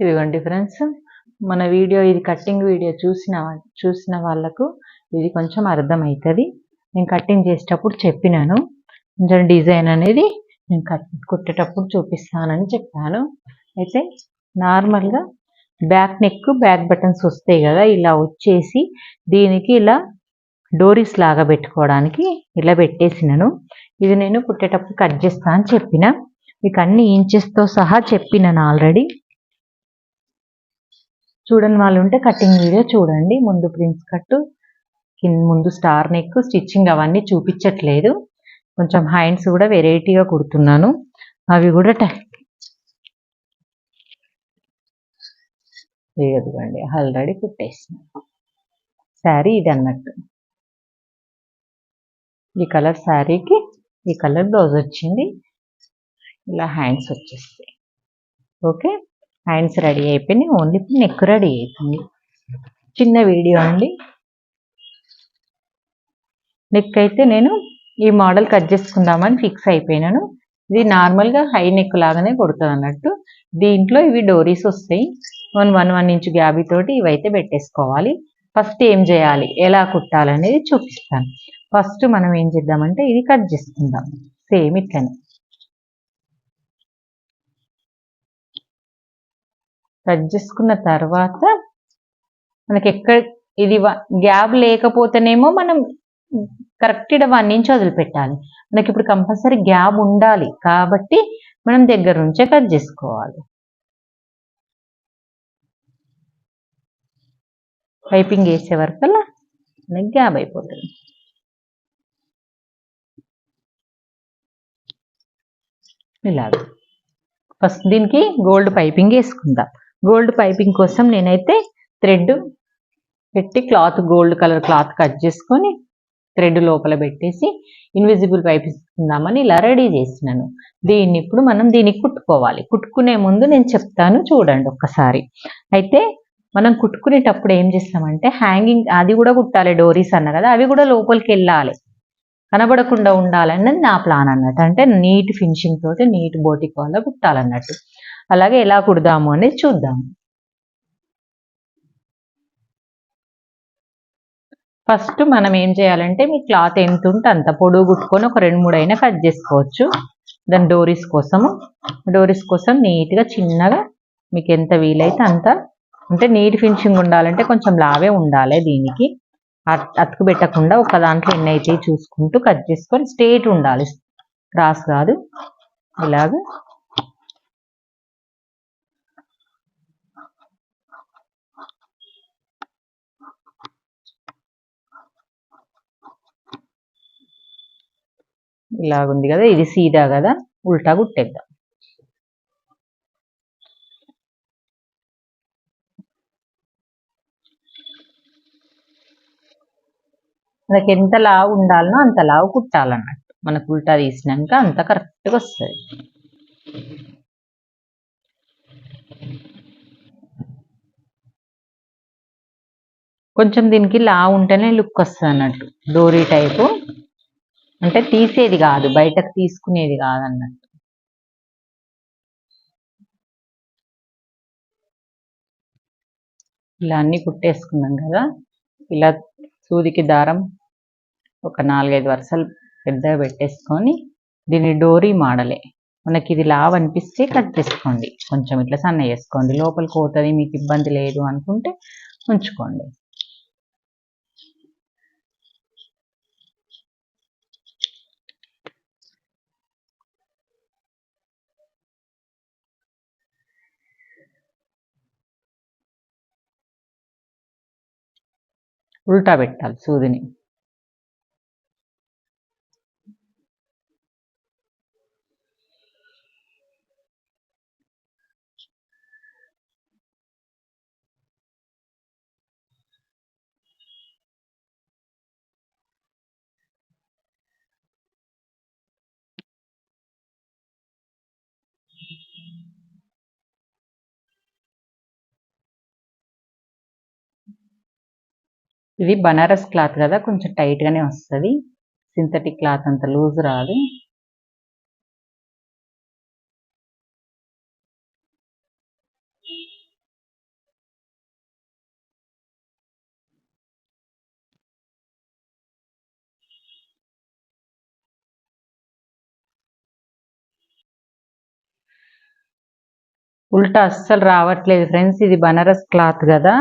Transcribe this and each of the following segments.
ఇదిగోండి ఫ్రెండ్స్ మన వీడియో ఇది కట్టింగ్ వీడియో చూసిన చూసిన వాళ్ళకు ఇది కొంచెం అర్థమవుతుంది నేను కట్టింగ్ చేసేటప్పుడు చెప్పినాను. కొంచెం డిజైన్ అనేది నేను కట్ కుట్టేటప్పుడు చూపిస్తానని చెప్పాను. అయితే నార్మల్గా బ్యాక్ నెక్ బ్యాక్ బటన్స్ వస్తాయి కదా ఇలా వచ్చేసి దీనికి ఇలా డోరీస్ లాగా పెట్టుకోవడానికి ఇలా పెట్టేసినాను. ఇది నేను కుట్టేటప్పుడు కట్ చేస్తా అని చెప్పిన. మీకు అన్ని ఇంచెస్తో సహా చెప్పినాను ఆల్రెడీ చూడని వాళ్ళు ఉంటే కటింగ్ వీడియో చూడండి. ముందు ప్రిన్స్ కట్టు కింద ముందు స్టార్ నెక్ స్టిచ్చింగ్ అవన్నీ చూపించట్లేదు. కొంచెం హ్యాండ్స్ కూడా వెరైటీగా కుడుతున్నాను. అవి కూడా టై ఆల్రెడీ కుట్టేసిన. శారీ ఇది అన్నట్టు ఈ కలర్ శారీకి ఈ కలర్ బ్లౌజ్ వచ్చింది. ఇలా హ్యాండ్స్ వచ్చేస్తాయి. ఓకే? హ్యాండ్స్ రెడీ అయిపోయినాయి. ఓన్లీ నెక్ రెడీ అయిపోయింది. చిన్న వీడియో అండి. నెక్ అయితే నేను ఈ మోడల్ కట్ చేసుకుందామని ఫిక్స్ అయిపోయినాను. ఇది నార్మల్గా హై నెక్ లాగానే కొడుతుంది అన్నట్టు. దీంట్లో ఇవి డోరీస్ వస్తాయి. వన్ వన్ వన్ ఇంచ్ గ్యాబీ తోటి ఇవైతే పెట్టేసుకోవాలి. ఫస్ట్ ఏం చేయాలి? ఎలా కుట్టాలనేది చూపిస్తాను. ఫస్ట్ మనం ఏం చేద్దామంటే ఇది కట్ చేసుకుందాం. సేమ్ ఇట్లనే. కట్ చేసుకున్న తర్వాత మనకి ఎక్కడ ఇది గ్యాప్ లేకపోతేనేమో మనం కరెక్ట్ ఇక్కడ వన్ ఇంచ్ వదిలిపెట్టాలి. మనకి ఇప్పుడు కంపల్సరీ గ్యాప్ ఉండాలి కాబట్టి మనం దగ్గర నుంచే కట్ చేసుకోవాలి. పైపింగ్ వేసే వరకల్లా మనకి గ్యాప్ అయిపోతుంది. ఇలాగ. ఫస్ట్ దీనికి గోల్డ్ పైపింగ్ వేసుకుందాం. గోల్డ్ పైపింగ్ కోసం నేనైతే థ్రెడ్ పెట్టి cloth gold colour cloth cut చేసుకొని థ్రెడ్ లోపల పెట్టేసి ఇన్విజిబుల్ పైప్ ఇస్తుందామని ఇలా రెడీ చేసినాను. దీన్ని ఇప్పుడు మనం దీనికి కుట్టుకోవాలి. కుట్టుకునే ముందు నేను చెప్తాను చూడండి ఒక్కసారి. అయితే మనం కుట్టుకునేటప్పుడు ఏం చేస్తామంటే హ్యాంగింగ్ అది కూడా కుట్టాలి డోరీస్ అన్న కదా అవి కూడా లోపలికి వెళ్ళాలి. కనబడకుండా ఉండాలన్నది నా ప్లాన్ అన్నట్టు. అంటే నీట్ ఫినిషింగ్ తోటి నీట్ బోటిక్ వల్ల కుట్టాలన్నట్టు. అలాగే ఎలా కుడదాము అనేది చూద్దాము. ఫస్ట్ మనం ఏం చేయాలంటే మీ క్లాత్ ఎంత ఉంటే అంత పొడుగు కుట్టుకొని ఒక రెండు మూడు అయినా కట్ చేసుకోవచ్చు. దాని డోరీస్ కోసము. డోరీస్ కోసం నీట్గా చిన్నగా మీకు ఎంత వీలైతే అంత అంటే నీట్ ఫినిషింగ్ ఉండాలంటే కొంచెం లావే ఉండాలి దీనికి. అతుకు పెట్టకుండా ఒక దాంట్లో ఎన్ని అయితే చూసుకుంటూ కట్ చేసుకొని స్ట్రేట్ ఉండాలి. క్రాస్ కాదు ఇలాగ ఇలాగుంది కదా ఇది సీదా కదా ఉల్టా కుట్టేద్దాం మనకి ఎంత లావు ఉండాలనో అంత లావు కుట్టాలన్నట్టు. మనకు ఉల్టా తీసినాక అంత కరెక్ట్గా వస్తుంది. కొంచెం దీనికి లావు ఉంటేనే లుక్ వస్తుంది అన్నట్టు డోరీ టైపు. అంటే తీసేది కాదు బయటకు తీసుకునేది కాదు అన్నట్టు ఇలా అన్ని కుట్టేసుకున్నాం కదా ఇలా సూదికి దారం ఒక నాలుగైదు వరుసలు పెద్దగా పెట్టేసుకొని దీన్ని డోరీ మాడలే. మనకి ఇది లావ్ అనిపిస్తే కట్ చేసుకోండి. కొంచెం ఇట్లా సన్న చేసుకోండి. లోపలికి పోతుంది మీకు ఇబ్బంది లేదు అనుకుంటే ఉంచుకోండి. ఉల్టా పెట్టాలి సూదిని. ఇది బనారస్ క్లాత్ కదా కొంచెం టైట్గానే వస్తుంది. సింథటిక్ క్లాత్ అంత లూజ్ రాదు. ఉల్టా అస్సలు రావట్లేదు ఫ్రెండ్స్ ఇది బనారస్ క్లాత్ కదా.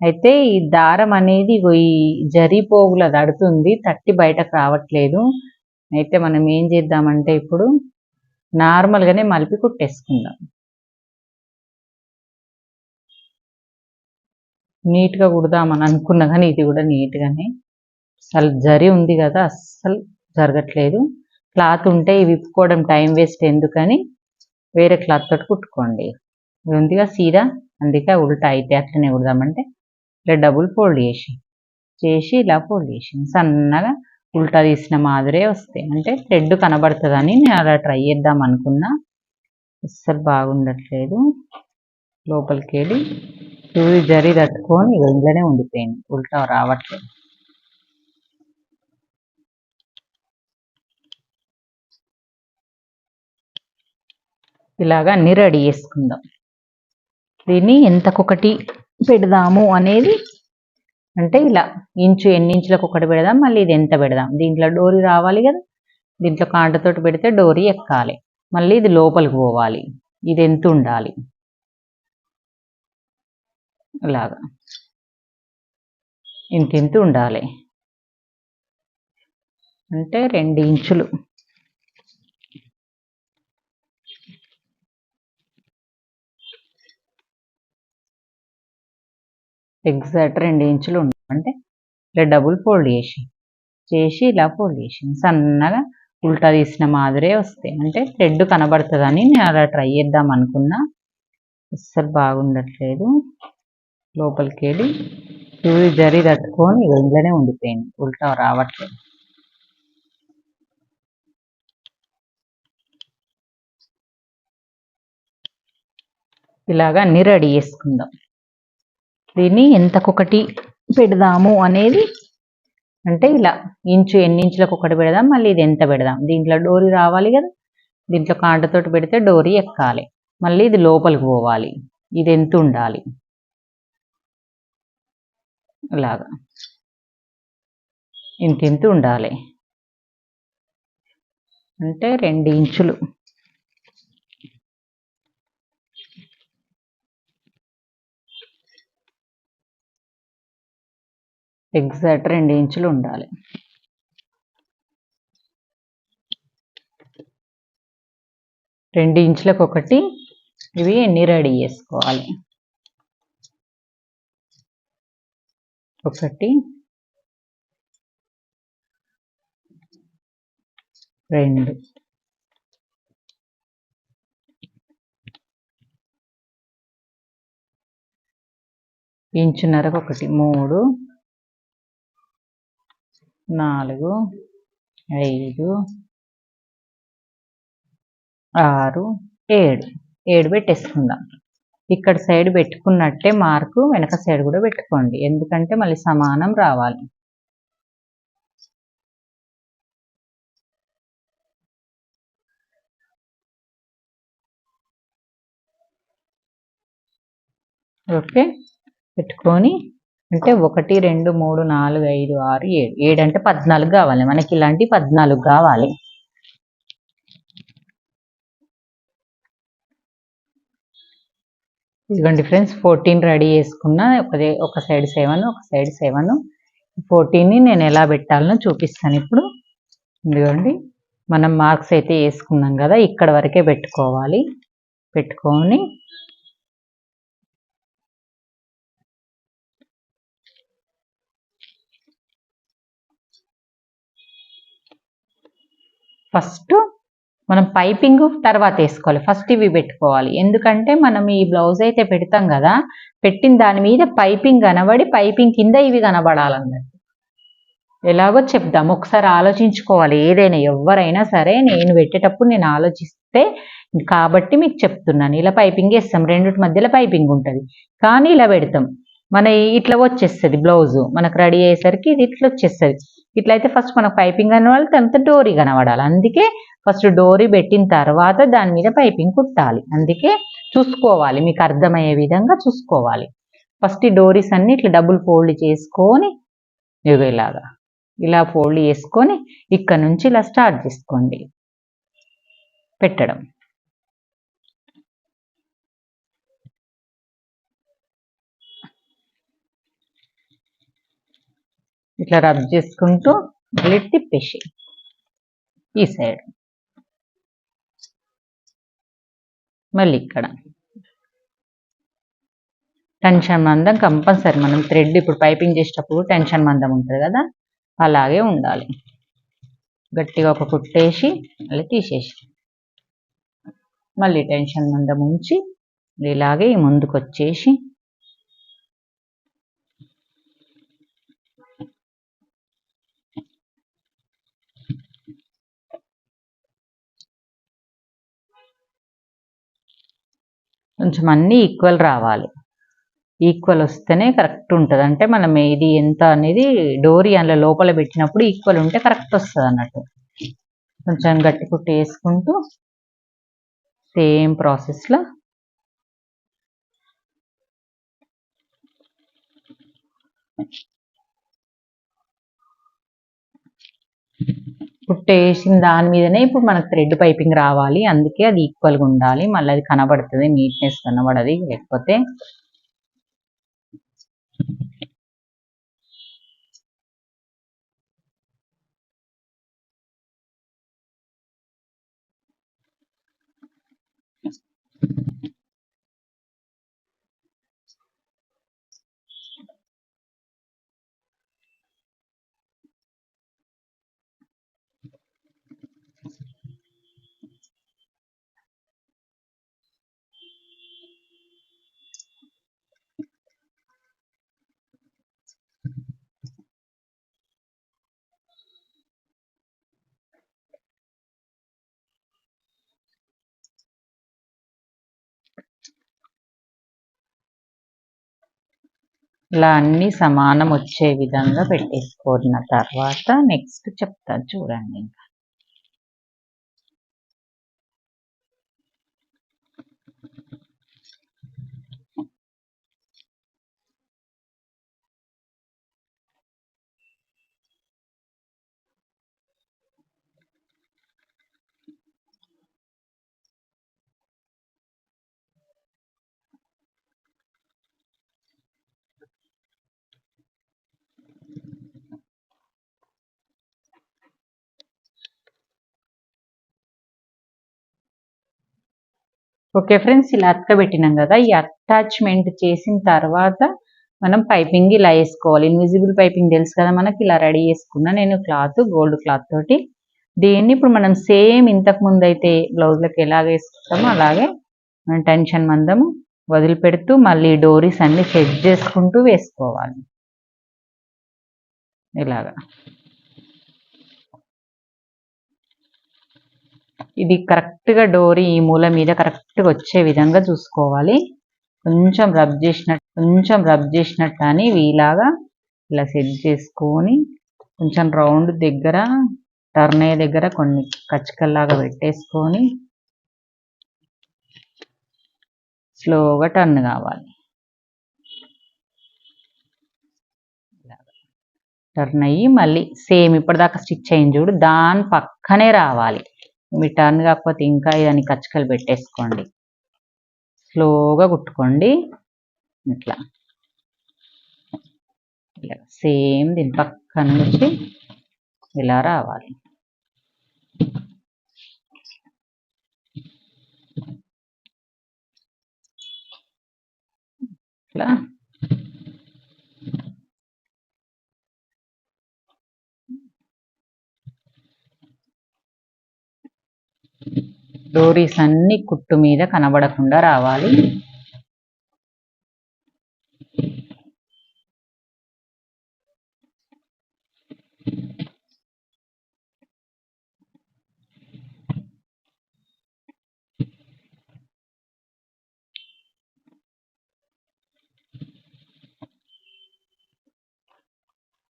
అయితే ఈ దారం అనేది ఈ జరీ అది అడుతుంది తట్టి బయటకు రావట్లేదు. అయితే మనం ఏం చేద్దామంటే ఇప్పుడు నార్మల్గానే మలిపి కుట్టేసుకుందాం. నీట్గా కుడదామని అనుకున్నా కానీ ఇది కూడా నీట్గానే. అసలు జరి ఉంది కదా అస్సలు జరగట్లేదు. క్లాత్ ఉంటే ఇవి విప్పుకోవడం టైం వేస్ట్ ఎందుకని వేరే క్లాత్ తోటి కుట్టుకోండి. ఇది ఉందిగా సీదా? అందుకే ఉల్టా అయితే అట్లనే కుడదామంటే ఇలా డబుల్ ఫోల్డ్ చేసి చేసి ఇలా ఫోల్డ్ చేసి సన్నగా ఉల్టా తీసిన మాదిరే వస్తాయి అంటే థ్రెడ్ కనబడుతుందని నేను అలా ట్రై చేద్దాం అనుకున్నా. అస్సలు బాగుండట్లేదు. లోపలికి వెళ్ళి సూది జరి తట్టుకొని ఇంట్లోనే ఉండిపోయింది. ఉల్టా రావట్లేదు. ఇలాగా అన్ని రెడీ చేసుకుందాం. దీన్ని ఎంతకొకటి పెడదాము అనేది అంటే ఇలా ఇంచు ఎన్ని ఇంచులకు ఒకటి పెడదాం మళ్ళీ ఇది ఎంత పెడదాం. దీంట్లో డోరీ రావాలి కదా. దీంట్లో కాంటతోటి పెడితే డోరీ ఎక్కాలి. మళ్ళీ ఇది లోపలికి పోవాలి. ఇది ఎంత ఉండాలి? ఇలాగా. ఇంత ఇంత ఉండాలి. అంటే రెండు ఇంచులు. ఎగ్జాక్ట్ రెండు ఇంచులు ఉండాలి అంటే ఇలా డబుల్ ఫోల్డ్ చేసి చేసి ఇలా ఫోల్డ్ చేసి సన్నగా ఉల్టా తీసిన మాదిరే వస్తాయి అంటే థ్రెడ్ కనబడుతుందని నేను అలా ట్రై చేద్దాం అనుకున్నా. అస్సలు బాగుండట్లేదు. లోపలికి వెళ్ళి సూది జరి తట్టుకొని ఇంట్లోనే ఉండిపోయింది. ఉల్టా రావట్లేదు. ఇలాగా అన్ని రెడీ చేసుకుందాం. దీన్ని ఎంతకొకటి పెడదాము అనేది అంటే ఇలా ఇంచు ఎన్ని ఇంచులకు ఒకటి పెడదాం మళ్ళీ ఇది ఎంత పెడదాం? దీంట్లో డోరీ రావాలి కదా. దీంట్లో కాంటతోటి పెడితే డోరీ ఎక్కాలి. మళ్ళీ ఇది లోపలికి పోవాలి. ఇది ఎంత ఉండాలి? ఇలాగా. ఇంత ఇంత ఉండాలి. అంటే రెండు ఇంచులు. ఎగ్జాక్ట్ రెండు ఇంచులు ఉండాలి. రెండు ఇంచులకు ఒకటి ఇవి ఎన్ని రెడీ చేసుకోవాలి? ఒకటి రెండు. ఇంచున్నరకు ఒకటి మూడు. నాలుగు ఐదు ఆరు ఏడు. ఏడు పెట్టేసుకుందాం. ఇక్కడ సైడ్ పెట్టుకున్నట్టే మార్కు వెనక సైడ్ కూడా పెట్టుకోండి. ఎందుకంటే మళ్ళీ సమానం రావాలి. ఓకే. పెట్టుకొని అంటే ఒకటి రెండు మూడు నాలుగు ఐదు ఆరు ఏడు. ఏడు అంటే పద్నాలుగు కావాలి. మనకి ఇలాంటి పద్నాలుగు కావాలి. ఇదిగోండి ఫ్రెండ్స్ ఫోర్టీన్ రెడీ చేసుకున్న ఒకదే ఒక సైడ్ సెవెన్ ఒక సైడ్ సెవెన్ ఫోర్టీన్ని నేను ఎలా పెట్టాలనో చూపిస్తాను ఇప్పుడు. ఇదిగోండి మనం మార్క్స్ అయితే వేసుకున్నాం కదా ఇక్కడ వరకే పెట్టుకోవాలి. పెట్టుకొని ఫస్ట్ మనం పైపింగ్ తర్వాత వేసుకోవాలి. ఫస్ట్ ఇవి పెట్టుకోవాలి. ఎందుకంటే మనం ఈ బ్లౌజ్ అయితే పెడతాం కదా పెట్టిన దాని మీద పైపింగ్ కనబడి పైపింగ్ కింద ఇవి కనబడాలన్నట్టు. ఎలాగో చెప్దాం. ఒకసారి ఆలోచించుకోవాలి. ఏదైనా ఎవరైనా సరే నేను పెట్టేటప్పుడు నేను ఆలోచిస్తే కాబట్టి మీకు చెప్తున్నాను. ఇలా పైపింగ్ వేస్తాం. రెండింటి మధ్యలో పైపింగ్ ఉంటుంది. కానీ ఇలా పెడతాం. మన ఇట్లా వచ్చేస్తుంది బ్లౌజు. మనకు రెడీ అయ్యేసరికి ఇది ఇట్లా వచ్చేస్తుంది. ఇట్లయితే ఫస్ట్ మనకు పైపింగ్ కనబడాలి తర్వాత డోరీ కనబడాలి. అందుకే ఫస్ట్ డోరీ పెట్టిన తర్వాత దాని మీద పైపింగ్ కుట్టాలి. అందుకే చూసుకోవాలి. మీకు అర్థమయ్యే విధంగా చూసుకోవాలి. ఫస్ట్ ఈ డోరీస్ అన్ని ఇట్లా డబుల్ ఫోల్డ్ చేసుకొని ఇగో ఇలాగా ఇలా ఫోల్డ్ చేసుకొని ఇక్కడ నుంచి ఇలా స్టార్ట్ చేసుకోండి. పెట్టడం. ఇట్లా రబ్ చేసుకుంటూ మళ్ళీ తిప్పేసి ఈ సైడ్ మళ్ళీ ఇక్కడ. టెన్షన్ మందం కంపల్సరీ మనం థ్రెడ్ ఇప్పుడు పైపింగ్ చేసేటప్పుడు టెన్షన్ మందం ఉంటుంది కదా? అలాగే ఉండాలి. గట్టిగా ఒక కుట్టేసి మళ్ళీ తీసేసి. మళ్ళీ టెన్షన్ మందం ఉంచి ఇలాగే ముందుకు వచ్చేసి కొంచెం అన్నీ ఈక్వల్ రావాలి. ఈక్వల్ వస్తేనే కరెక్ట్ ఉంటుంది. అంటే మనం ఇది ఎంత అనేది డోరీ అందులో లోపల పెట్టినప్పుడు ఈక్వల్ ఉంటే కరెక్ట్ వస్తుంది అన్నట్టు. కొంచెం గట్టి కుట్టి వేసుకుంటూ సేమ్ ప్రాసెస్లో పుట్టేసిన దాని మీదనే ఇప్పుడు మనకు థ్రెడ్ పైపింగ్ రావాలి. అందుకే అది ఈక్వల్గా ఉండాలి. మళ్ళీ అది కనబడుతుంది. నీట్నెస్ కనబడది. లేకపోతే ఇలా అన్ని సమానం వచ్చే విధంగా పెట్టేసుకున్న తర్వాత నెక్స్ట్ చెప్తాను చూడండి ఇంకా. ఓకే ఫ్రెండ్స్ ఇలా అతకబెట్టినాం కదా. ఈ అటాచ్మెంట్ చేసిన తర్వాత మనం పైపింగ్ ఇలా వేసుకోవాలి. ఇన్విజిబుల్ పైపింగ్ తెలుసు కదా మనకి ఇలా రెడీ చేసుకున్నా నేను క్లాత్ గోల్డ్ క్లాత్ తోటి. దీన్ని ఇప్పుడు మనం సేమ్ ఇంతకు ముందు అయితే బ్లౌజ్లకు ఎలాగ వేసుకుంటామో అలాగే మనం టెన్షన్ మందము వదిలిపెడుతూ మళ్ళీ డోరీస్ అన్ని సెట్ చేసుకుంటూ వేసుకోవాలి. ఇలాగా. ఇది కరెక్ట్గా డోరీ ఈ మూల మీద కరెక్ట్గా వచ్చే విధంగా చూసుకోవాలి. కొంచెం రబ్ చేసినట్టు కొంచెం రబ్ చేసినట్టు అని వీలాగా ఇలా సెట్ చేసుకొని కొంచెం రౌండ్ దగ్గర టర్న్ అయ్యే దగ్గర కొన్ని కచ్చకల్లాగా పెట్టేసుకొని స్లోగా టర్న్ కావాలి. టర్న్ అయ్యి మళ్ళీ సేమ్ ఇప్పటిదాకా స్టిచ్ అయింది చూడు దాని పక్కనే రావాలి. మీ టర్న్ కాకపోతే ఇంకా ఇదని కచ్చకలు పెట్టేసుకోండి. స్లోగా కుట్టుకోండి. ఇట్లా. ఇలా సేమ్ దీని పక్క నుంచి ఇలా రావాలి. ఇట్లా. డోరీస్ అన్ని కుట్టు మీద కనబడకుండా రావాలి.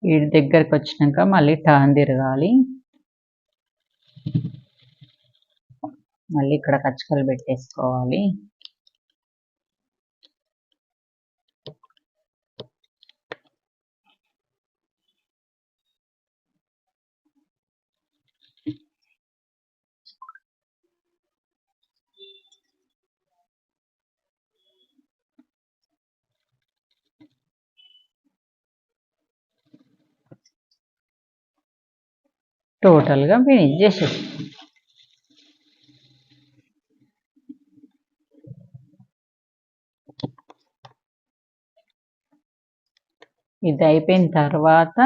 వీడి దగ్గరకు వచ్చినాక మళ్ళీ టర్న్ తిరగాలి. మళ్ళీ ఇక్కడ కచ్చకలు పెట్టేసుకోవాలి. టోటల్గా ఫినిష్ చేసేస్తాం ఇది అయిపోయిన తర్వాత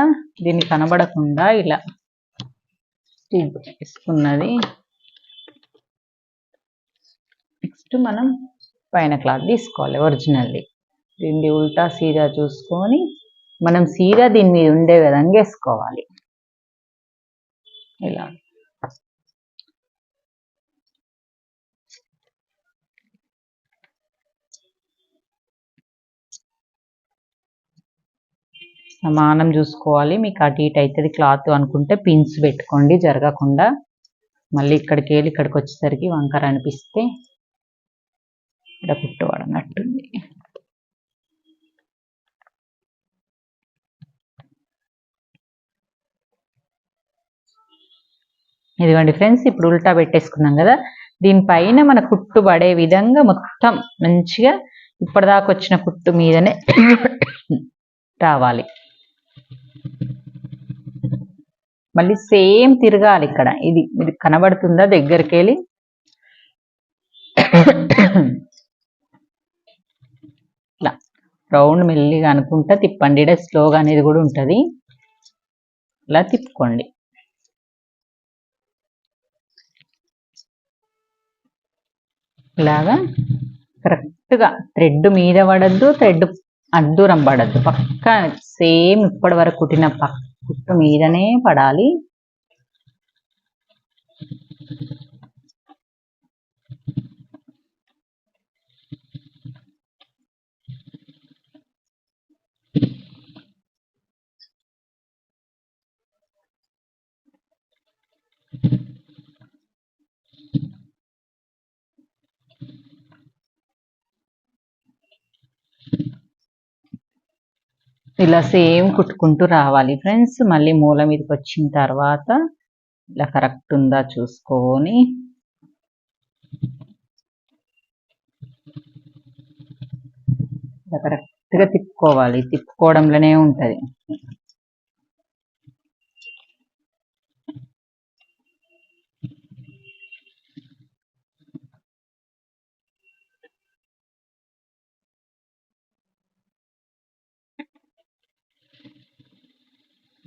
దీన్ని కనబడకుండా ఇలా స్టిచ్ నెక్స్ట్ మనం పైన క్లాత్ తీసుకోవాలి ఒరిజినల్ది దీన్ని ఉల్టా సీదా చూసుకొని మనం సీదా దీని మీద ఉండే విధంగా వేసుకోవాలి. ఇలా. సమానం చూసుకోవాలి. మీకు అటు ఇటు అవుతుంది. క్లాత్ అనుకుంటే పిన్స్ పెట్టుకోండి. జరగకుండా. మళ్ళీ ఇక్కడికి వెళ్ళి ఇక్కడికి వచ్చేసరికి వంకర అనిపిస్తే ఇక్కడ కుట్టుబడనట్టుంది. ఇదిగోండి ఫ్రెండ్స్ ఇప్పుడు ఉల్టా పెట్టేసుకున్నాం కదా. దీనిపైన మన కుట్టు పడే విధంగా మొత్తం మంచిగా ఇప్పటిదాకా వచ్చిన కుట్టు మీదనే రావాలి. మళ్ళీ సేమ్ తిరగాలి ఇక్కడ. ఇది మీరు కనబడుతుందా దగ్గరికి వెళ్ళి ఇట్లా. రౌండ్ మెల్లిగా అనుకుంటా తిప్పండి. ఇక్కడ స్లోగా అనేది కూడా ఉంటుంది. ఇలా తిప్పుకోండి. ఇలాగా కరెక్ట్గా. థ్రెడ్ మీద పడద్దు థ్రెడ్ అడ్డూరం పడద్దు. పక్క సేమ్ ఇప్పటి వరకు కుట్టిన పక్క కుట్టు మీదనే పడాలి. ఇలా సేమ్ కుట్టుకుంటూ రావాలి ఫ్రెండ్స్. మళ్ళీ మూల మీదకి వచ్చిన తర్వాత ఇలా కరెక్ట్ ఉందా చూసుకొని. ఇలా కరెక్ట్గా తిప్పుకోవాలి. తిప్పుకోవడంలోనే ఉంటుంది.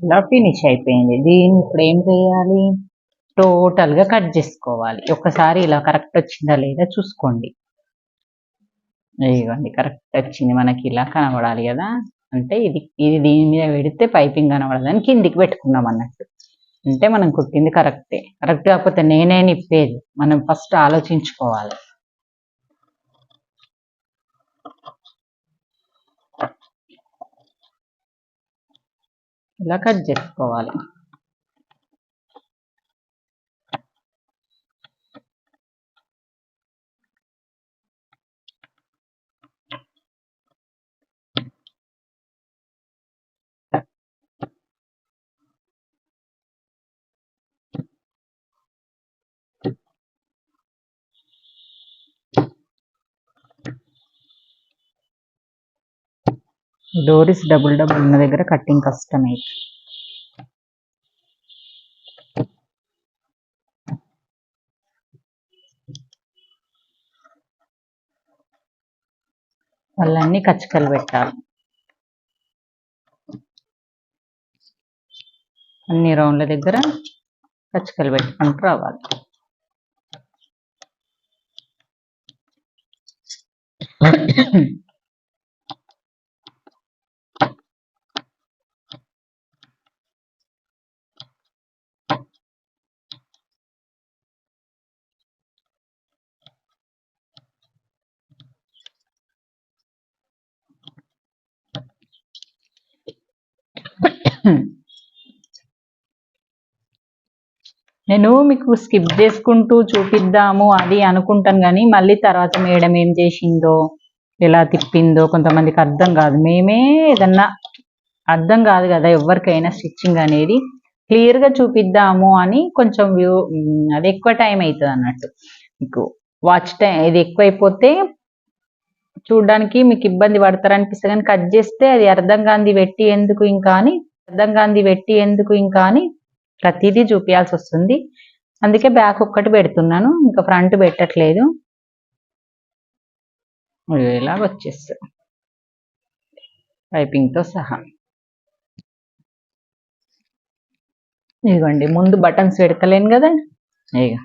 ఇలా ఫినిష్ అయిపోయింది. దీన్ని ఇప్పుడు ఏం చేయాలి? టోటల్గా కట్ చేసుకోవాలి. ఒక్కసారి ఇలా కరెక్ట్ వచ్చిందా లేదా చూసుకోండి. ఇవ్వండి కరెక్ట్ వచ్చింది. మనకి ఇలా కనబడాలి కదా. అంటే ఇది ఇది దీని మీద పెడితే పైపింగ్ కనబడదని కిందికి పెట్టుకున్నాం అన్నట్టు. అంటే మనం కుట్టింది కరెక్టే కరెక్ట్ కాకపోతే నేనే నిప్పేది. మనం ఫస్ట్ ఆలోచించుకోవాలి. ఇలా కట్ చేసుకోవాలి? డోరీస్ డబుల్ డబుల్ ఉన్న దగ్గర కట్టింగ్ కష్టమే వాళ్ళన్నీ కచ్చకలు పెట్టాలి అన్ని రౌండ్ల దగ్గర కచ్చకలు పెట్టుకుంటూ రావాలి నేను మీకు స్కిప్ చేసుకుంటూ చూపిద్దాము అది అనుకుంటాను కానీ మళ్ళీ తర్వాత మేడం ఏం చేసిందో ఎలా తిప్పిందో కొంతమందికి అర్థం కాదు. మేమే ఏదన్నా అర్థం కాదు కదా ఎవరికైనా స్టిచ్చింగ్ అనేది. క్లియర్గా చూపిద్దాము అని కొంచెం వ్యూ అది ఎక్కువ టైం అవుతుంది అన్నట్టు మీకు. వాచ్ టైం ఇది ఎక్కువైపోతే చూడడానికి మీకు ఇబ్బంది పడతారు అనిపిస్తుంది కానీ కట్ చేస్తే అది అర్థం కాంది పెట్టి ఎందుకు ఇంకా అని అర్థం కాంది పెట్టి ఎందుకు ఇంకా అని ప్రతిదీ చూపించాల్సి వస్తుంది అందుకే బ్యాక్ ఒక్కటి పెడుతున్నాను ఇంకా ఫ్రంట్ పెట్టట్లేదు. ఇలాగ వచ్చేస్తుంది పైపింగ్తో సహా. ఇదిగోండి ముందు బటన్స్ పెడతలేను కదా. ఇక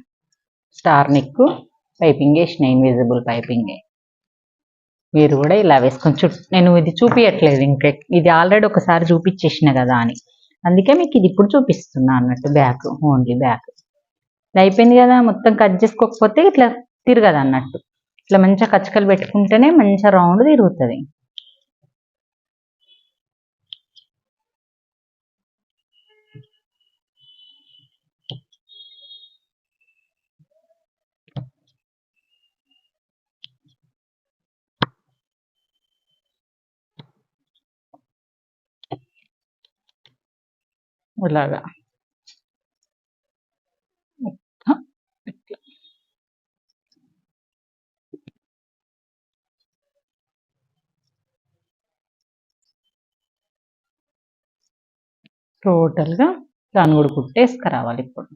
స్టార్ నెక్ పైపింగ్ వేసిన ఇన్విజిబుల్ పైపింగ్. మీరు కూడా ఇలా వేసుకొని చుట్టూ నేను ఇది చూపించట్లేదు ఇంకా. ఇది ఆల్రెడీ ఒకసారి చూపించేసిన కదా అని. అందుకే మీకు ఇది ఇప్పుడు చూపిస్తున్నా అన్నట్టు బ్యాక్ ఓన్లీ బ్యాక్. ఇది అయిపోయింది కదా మొత్తం కట్ చేసుకోకపోతే ఇట్లా తిరగదు అన్నట్టు. ఇట్లా మంచిగా కచ్చకలు పెట్టుకుంటేనే మంచిగా రౌండ్ తిరుగుతుంది. ఇలాగా. టోటల్గా దాన్ని కూడా కుట్టేసుకురావాలి ఇప్పుడు.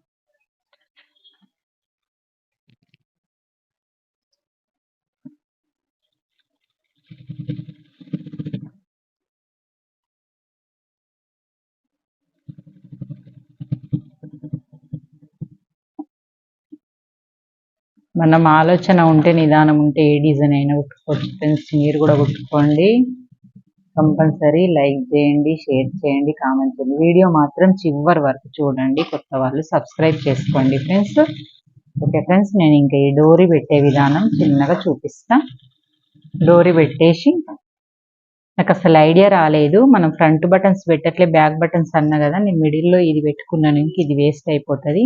మనం ఆలోచన ఉంటే నిదానం ఉంటే ఏ డిజైన్ అయినా కుట్టుకోవచ్చు ఫ్రెండ్స్ మీరు కూడా కుట్టుకోండి కంపల్సరీ లైక్ చేయండి షేర్ చేయండి కామెంట్ చేయండి. వీడియో మాత్రం చివరి వరకు చూడండి. కొత్త వాళ్ళు సబ్స్క్రైబ్ చేసుకోండి ఫ్రెండ్స్. ఓకే ఫ్రెండ్స్ నేను ఇంకా ఈ డోరీ పెట్టే విధానం చిన్నగా చూపిస్తా. డోరీ పెట్టేసి నాకు అసలు ఐడియా రాలేదు. మనం ఫ్రంట్ బటన్స్ పెట్టట్లే బ్యాక్ బటన్స్ అన్నా కదా నేను మిడిల్లో ఇది పెట్టుకున్నాను ఇంక ఇది వేస్ట్ అయిపోతుంది.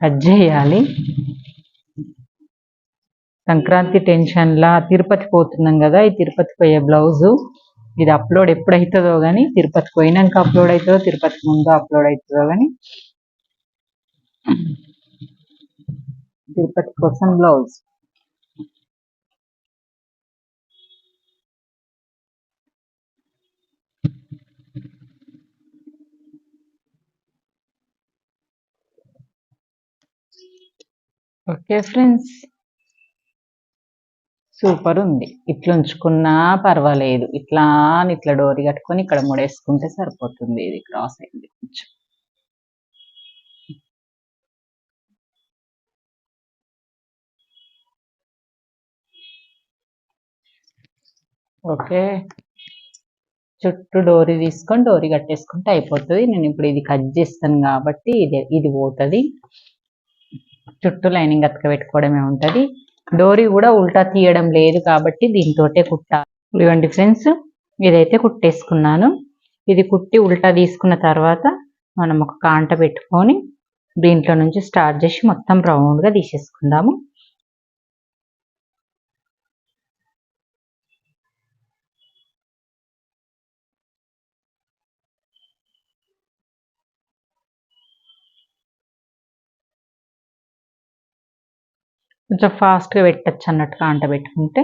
కట్ చేయాలి. సంక్రాంతి టెన్షన్లా తిరుపతి పోతున్నాం కదా ఈ తిరుపతి పోయే బ్లౌజు. ఇది అప్లోడ్ ఎప్పుడైతుందో కానీ తిరుపతి పోయినాక అప్లోడ్ అవుతుందో తిరుపతి ముందు అప్లోడ్ అవుతుందో కానీ తిరుపతి కోసం బ్లౌజ్. Okay friends. సూపర్ ఉంది. ఇట్లా ఉంచుకున్నా పర్వాలేదు. ఇట్లా అని ఇట్లా డోరీ కట్టుకొని ఇక్కడ ముడేసుకుంటే సరిపోతుంది. ఇది క్రాస్ అయింది కొంచెం. ఓకే. చుట్టూ డోరీ తీసుకొని డోరీ కట్టేసుకుంటే అయిపోతుంది. నేను ఇప్పుడు ఇది కట్ చేస్తాను కాబట్టి ఇది ఇది పోతుంది. చుట్టూ లైనింగ్ అతక పెట్టుకోవడమే ఉంటుంది. డోరీ కూడా ఉల్టా తీయడం లేదు కాబట్టి దీంతోటే కుట్టాలి ఇవ్వండి ఫ్రెండ్స్ ఇదైతే కుట్టేసుకున్నాను. ఇది కుట్టి ఉల్టా తీసుకున్న తర్వాత మనం ఒక కాంట పెట్టుకొని దీంట్లో నుంచి స్టార్ట్ చేసి మొత్తం రౌండ్గా తీసేసుకుందాము. కొంచెం ఫాస్ట్గా పెట్టచ్చు అన్నట్టుగా అంట పెట్టుకుంటే.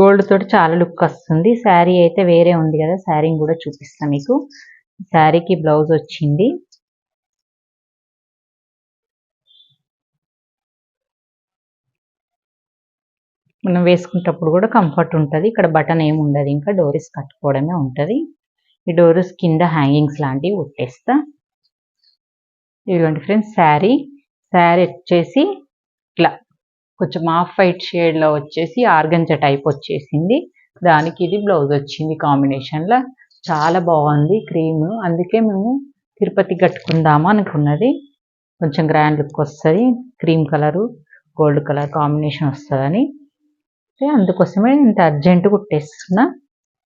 గోల్డ్ తోటి చాలా లుక్ వస్తుంది. శారీ అయితే వేరే ఉంది కదా శారీని కూడా చూపిస్తాను మీకు. శారీకి బ్లౌజ్ వచ్చింది. మనం వేసుకునేటప్పుడు కూడా కంఫర్ట్ ఉంటుంది. ఇక్కడ బటన్ ఏమి ఉండదు. ఇంకా డోరీస్ కట్టుకోవడమే ఉంటుంది. ఈ డోరీస్ కింద హ్యాంగింగ్స్ లాంటివి ఉట్టేస్తా. ఇదిగోండి ఫ్రెండ్స్ శారీ శారీ వచ్చేసి ఇట్లా కొంచెం ఆఫ్ వైట్ షేడ్లో వచ్చేసి ఆర్గంజ టైప్ వచ్చేసింది. దానికి ఇది బ్లౌజ్ వచ్చింది కాంబినేషన్లో చాలా బాగుంది క్రీమ్ అందుకే మేము తిరుపతి కట్టుకుందాము అనుకున్నది. కొంచెం గ్రాండ్ లుక్ వస్తుంది. Cream colour gold colour combination వస్తుందని. అందుకోసమే ఇంత అర్జెంట్ కుట్టేస్తున్నా.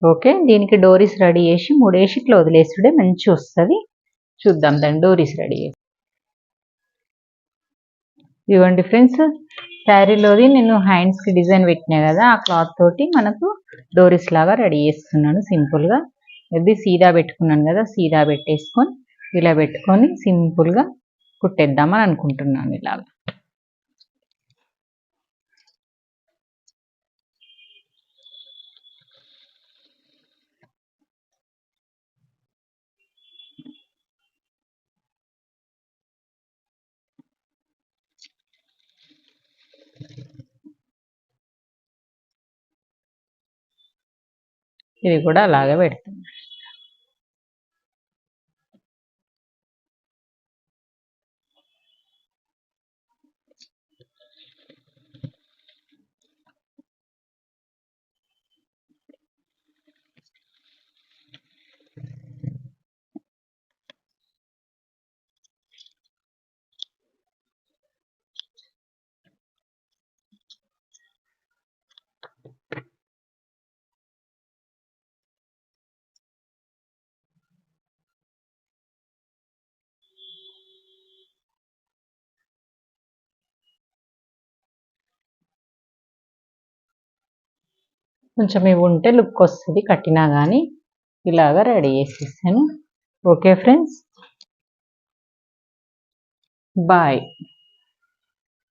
ఓకే దీనికి డోరీస్ రెడీ చేసి మూడేసి ఇట్లా వదిలేసుడే మంచి వస్తుంది. చూద్దాం దాని డోరీస్ రెడీ చేసి. ఇవ్వండి ఫ్రెండ్స్ శారీలోది నేను హ్యాండ్స్కి డిజైన్ పెట్టినా కదా ఆ క్లాత్ తోటి మనకు డోరీస్ లాగా రెడీ చేస్తున్నాను సింపుల్గా ఇది సీదా పెట్టుకున్నాను కదా సీదా పెట్టేసుకొని ఇలా పెట్టుకొని సింపుల్గా కుట్టేద్దామని అనుకుంటున్నాను ఇలాగా. ఇవి కూడా అలాగే పెడుతుంది కొంచెం ఇవి ఉంటే లుక్ వస్తుంది. కట్టినా కానీ ఇలాగా రెడీ చేసేసాను. Okay friends. బాయ్.